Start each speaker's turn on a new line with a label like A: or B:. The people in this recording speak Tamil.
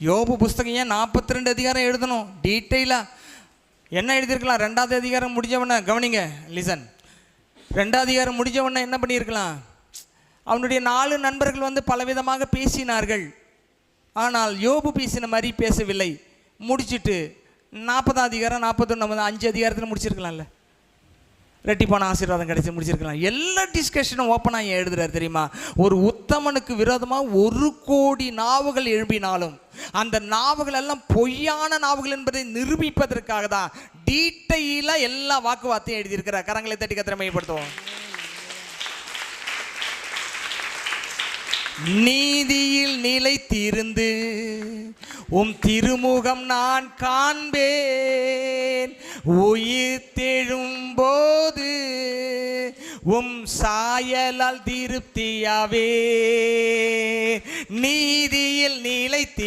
A: யோபு புஸ்தகம் ஏன் நாற்பத்தி ரெண்டு அதிகாரம் எழுதணும்? டீட்டெயிலாக என்ன எழுதியிருக்கலாம்? ரெண்டாவது அதிகாரம் முடிஞ்சவன கவனிங்க லிசன் ரெண்டாவது அதிகாரம் முடிஞ்சவன என்ன பண்ணியிருக்கலாம்? அவனுடைய நாலு நண்பர்கள் வந்து பலவிதமாக பேசினார்கள். ஆனால் யோபு பேசின மாதிரி பேசவில்லை. முடிச்சுட்டு நாற்பதாம் அதிகாரம் நாற்பத்தொன்று அஞ்சு அதிகாரத்தில் முடிச்சிருக்கலாம்ல. ரெட்டிப்பான ஆசீர்வாதம் கிடைச்சி முடிச்சிருக்கலாம். எல்லா டிஸ்கஷனும் ஓப்பனாக ஏன் எழுதுறாரு தெரியுமா? ஒரு உத்தமனுக்கு விரோதமாக ஒரு கோடி நாவுகள் எழும்பினாலும் அந்த நாவுகள் எல்லாம் பொய்யான நாவுகள் என்பதை நிரூபிப்பதற்காக தான் டீட்டெயிலாக எல்லா வாக்குவார்த்தையும் எழுதியிருக்கிறார். கரங்களை தட்டி கத்திரமைப்படுத்துவோம் நீதியில் நிலைத்திருந்து உம் திருமுகம் நான் காண்பேன். உயிர் தேழும் உம் சாயலால் திருப்தியாவே. நீதியில் நிலைத்தி